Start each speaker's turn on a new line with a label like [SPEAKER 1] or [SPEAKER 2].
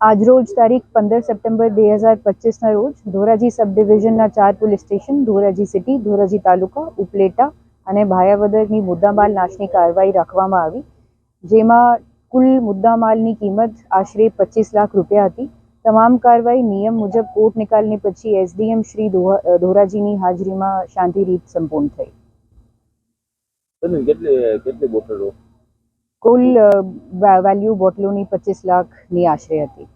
[SPEAKER 1] આજરોજ તારીખ પંદર સપ્ટેમ્બર બે હજાર પચીસના રોજ ધોરાજી સબ ડિવિઝનના ચાર police station, Dhoraji city, Dhoraji taluka, Upleta અને ભાયાવદરની મુદ્દામાલ નાશની કાર્યવાહી રાખવામાં આવી, જેમાં કુલ મુદ્દામાલની કિંમત આશરે પચીસ લાખ રૂપિયા હતી. તમામ કાર્યવાહી નિયમ મુજબ કોર્ટ નિકાલની પછી એસડીએમ શ્રી ધોરાજીની હાજરીમાં શાંતિ રીત સંપૂર્ણ થઈ.
[SPEAKER 2] કેટલી કેટલી બોટલો?
[SPEAKER 1] કુલ વેલ્યુ બોટલોની પચીસ લાખની આશરે હતી.